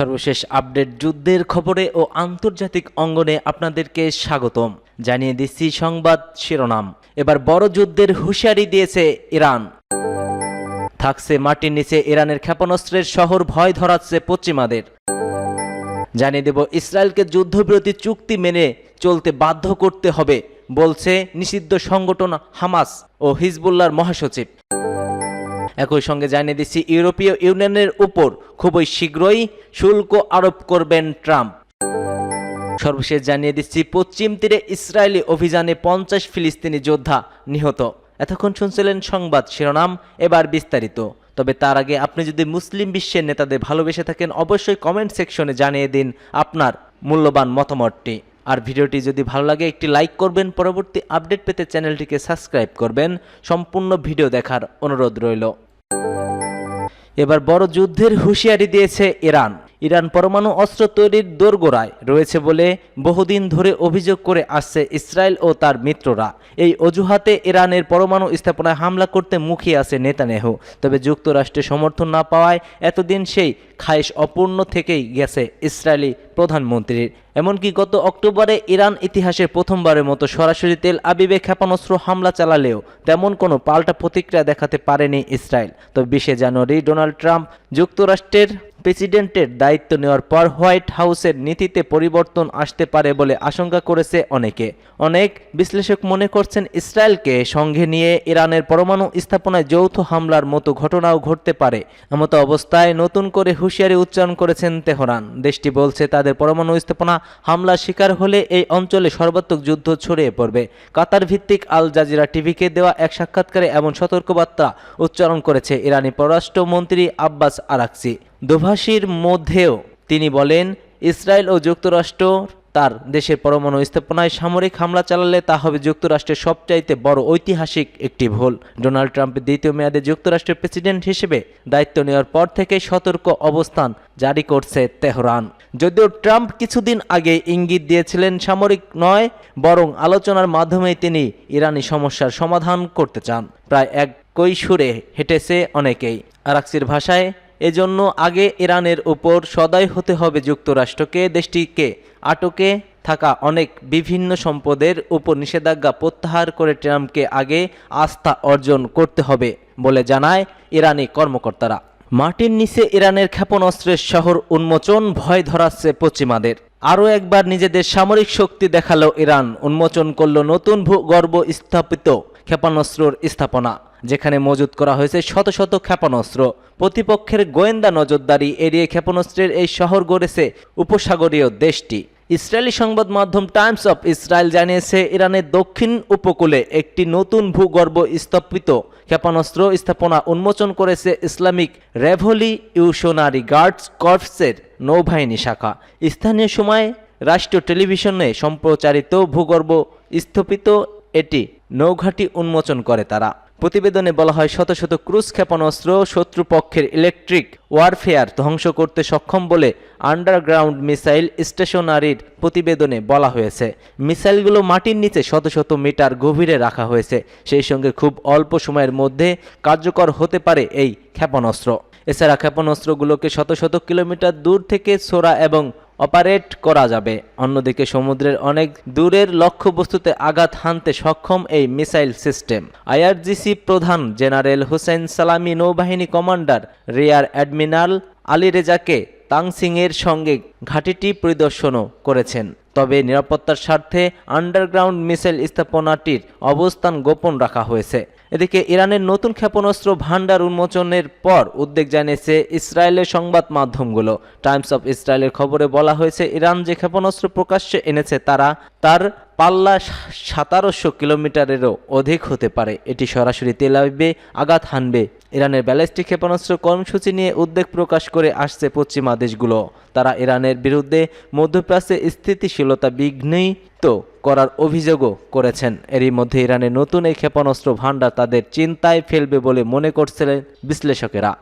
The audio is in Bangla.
সর্বশেষ আপডেট যুদ্ধের খবরে ও আন্তর্জাতিক অঙ্গনে আপনাদেরকে স্বাগতম। জানিয়ে দিচ্ছি সংবাদ শিরোনাম। এবার বড় যুদ্ধের হুঁশিয়ারি দিয়েছে ইরান। থাকছে মাটির নিচে ইরানের ক্ষেপণাস্ত্রের শহর, ভয় ধরাচ্ছে পশ্চিমাদের। জানিয়ে দেব, ইসরায়েলকে যুদ্ধবিরতি চুক্তি মেনে চলতে বাধ্য করতে হবে, বলছে নিষিদ্ধ সংগঠন হামাস ও হিজবুল্লাহর মহাসচিব। একই সঙ্গে জানিয়ে দিচ্ছি, ইউরোপীয় ইউনিয়নের উপর খুবই শীঘ্রই শুল্ক আরোপ করবেন ট্রাম্প। সর্বশেষ জানিয়ে দিচ্ছি, পশ্চিম তীরে ইসরায়েলি অভিযানে পঞ্চাশ ফিলিস্তিনি যোদ্ধা নিহত। এতক্ষণ শুনছিলেন সংবাদ শিরোনাম, এবার বিস্তারিত। তবে তার আগে আপনি যদি মুসলিম বিশ্বের নেতাদের ভালোবেসে থাকেন, অবশ্যই কমেন্ট সেকশনে জানিয়ে দিন আপনার মূল্যবান মতামতটি। আর ভিডিওটি যদি ভালো লাগে, একটি লাইক করবেন, পরবর্তী আপডেট পেতে চ্যানেলটিকে সাবস্ক্রাইব করবেন। সম্পূর্ণ ভিডিও দেখার অনুরোধ রইল। এবার বড় যুদ্ধের হুঁশিয়ারি দিয়েছে ইরান। ইরান পরমাণু অস্ত্র তৈরির দোরগোড়ায় রয়েছে বলে বহুদিন ধরে অভিযোগ করে আসছে ইসরায়েল ও তার মিত্ররা। এই অজুহাতে ইরানের পরমাণু স্থাপনায় হামলা করতে মুখিয়ে আছে নেতানেহ। তবে যুক্তরাষ্ট্রের সমর্থন না পাওয়ায় এতদিন সেই খায়েশ অপূর্ণ থেকেই গেছে ইসরায়েলি প্রধানমন্ত্রীর। এমনকি গত অক্টোবরে ইরান ইতিহাসের প্রথমবারের মতো সরাসরি তেল আবিবে ক্ষেপণাস্ত্র হামলা চালালেও তেমন কোনো পাল্টা প্রতিক্রিয়া দেখাতে পারেনি ইসরায়েল। তবে বিশে জানুয়ারি ডোনাল্ড ট্রাম্প যুক্তরাষ্ট্রের প্রেসিডেন্টের দায়িত্ব নেওয়ার পর হোয়াইট হাউসের নীতিতে পরিবর্তন আসতে পারে বলে আশঙ্কা করেছে অনেকে। অনেক বিশ্লেষক মনে করছেন ইসরায়েলকে সঙ্গে নিয়ে ইরানের পরমাণু স্থাপনায় যৌথ হামলার মতো ঘটনাও ঘটতে পারে। এমতো অবস্থায় নতুন করে হুঁশিয়ারি উচ্চারণ করেছেন তেহরান। দেশটি বলছে তাদের পরমাণু স্থাপনা হামলার শিকার হলে এই অঞ্চলে সর্বাত্মক যুদ্ধ ছড়িয়ে পড়বে। কাতার ভিত্তিক আল জাজিরা টিভিকে দেওয়া এক সাক্ষাৎকারে এমন সতর্কবার্তা উচ্চারণ করেছে ইরানি পররাষ্ট্রমন্ত্রী আব্বাস আরাকসি। দোভাষীর মধ্যেও তিনি বলেন, ইসরায়েল ও যুক্তরাষ্ট্র তার দেশের পরমাণু স্থাপনায় সামরিক হামলা চালালে তা হবে যুক্তরাষ্ট্রের সবচাইতে বড় ঐতিহাসিক একটি ভুল। ডোনাল্ড ট্রাম্পের দ্বিতীয় মেয়াদে যুক্তরাষ্ট্রের প্রেসিডেন্ট হিসেবে দায়িত্ব নেওয়ার পর থেকে সতর্ক অবস্থান জারি করছে তেহরান। যদিও ট্রাম্প কিছুদিন আগে ইঙ্গিত দিয়েছিলেন সামরিক নয়, বরং আলোচনার মাধ্যমেই তিনি ইরানি সমস্যার সমাধান করতে চান। প্রায় এক সুরে হেঁটেছে অনেকেই। আরাক্সির ভাষায় এজন্য আগে ইরানের উপর সদয় হতে হবে যুক্তরাষ্ট্রকে, দেশটিকে আটকে থাকা অনেক বিভিন্ন সম্পদের উপর নিষেধাজ্ঞা প্রত্যাহার করে ট্রাম্পকে আগে আস্থা অর্জন করতে হবে বলে জানায় ইরানি কর্মকর্তারা। মাটির নিচে ইরানের ক্ষেপণাস্ত্রের শহর উন্মোচন ভয় ধরাচ্ছে পশ্চিমাদের। আরও একবার নিজেদের সামরিক শক্তি দেখাল ইরান। উন্মোচন করল নতুন ভূগর্ভ স্থাপিত ক্ষেপণাস্ত্রর স্থাপনা, যেখানে মজুত করা হয়েছে শত শত ক্ষেপণাস্ত্র। প্রতিপক্ষের গোয়েন্দা নজরদারি এড়িয়ে ক্ষেপণাস্ত্রের এই শহর গড়েছে উপসাগরীয় দেশটি। ইসরায়েলি সংবাদ মাধ্যম টাইমস অফ ইসরায়েল জানিয়েছে, ইরানের দক্ষিণ উপকূলে একটি নতুন ভূগর্ভ স্থাপিত ক্ষেপণাস্ত্র স্থাপনা উন্মোচন করেছে ইসলামিক রেভলিউশনারি গার্ডস কর্পসের নৌবাহিনী শাখা। স্থানীয় সময় রাষ্ট্রীয় টেলিভিশনে সম্প্রচারিত ভূগর্ভ স্থাপিত এটি নৌঘাটি উন্মোচন করে তারা। প্রতিবেদনে বলা হয়, শত শত ক্রুজ ক্ষেপণাস্ত্র শত্রুপক্ষের ইলেকট্রিক ওয়ারফেয়ার ধ্বংস করতে সক্ষম বলে আন্ডারগ্রাউন্ড মিসাইল স্টেশনারির প্রতিবেদনে বলা হয়েছে। মিসাইলগুলো মাটির নিচে শত শত মিটার গভীরে রাখা হয়েছে। সেই সঙ্গে খুব অল্প সময়ের মধ্যে কার্যকর হতে পারে এই ক্ষেপণাস্ত্র। এছাড়া ক্ষেপণাস্ত্রগুলোকে শত শত কিলোমিটার দূর থেকে ছোড়া এবং অপারেট করা যাবে। অন্যদিকে সমুদ্রের অনেক দূরের লক্ষ্যবস্তুতে আঘাত হানতে সক্ষম এই মিসাইল সিস্টেম। আইআরজিসি প্রধান জেনারেল হোসেন সালামি নৌবাহিনী কমান্ডার রিয়ার অ্যাডমিরাল আলী রেজাকে তাংসিংয়ের সঙ্গে ঘাঁটিটি পরিদর্শনও করেছেন। তবে নিরাপত্তার স্বার্থে আন্ডারগ্রাউন্ড মিসাইল স্থাপনাটির অবস্থান গোপন রাখা হয়েছে। এদিকে ইরানের নতুন ক্ষেপণাস্ত্র ভান্ডার উন্মোচনের পর উদ্বেগ জানিয়েছে ইসরায়েলের সংবাদ মাধ্যমগুলো। টাইমস অফ ইসরায়েলের খবরে বলা হয়েছে, ইরান যে ক্ষেপণাস্ত্র প্রকাশ্যে এনেছে তারা তার পাল্লা সাতারোশো কিলোমিটারেরও অধিক হতে পারে। এটি সরাসরি তেল আঘাত হানবে ইরানের ব্যালিস্টিক ক্ষেপণাস্ত্র কর্মসূচি নিয়ে উদ্বেগ প্রকাশ করে আসছে পশ্চিমা দেশগুলো তারা ইরানের বিরুদ্ধে মধ্যপ্রাচ্যে স্থিতিশীলতা বিঘ্নিত করার অভিযোগও করেছেন। এরই মধ্যে ইরানের নতুন এই ক্ষেপণাস্ত্র ভাণ্ডার তাদের চিন্তায় ফেলবে বলে মনে করছিলেন বিশ্লেষকেরা।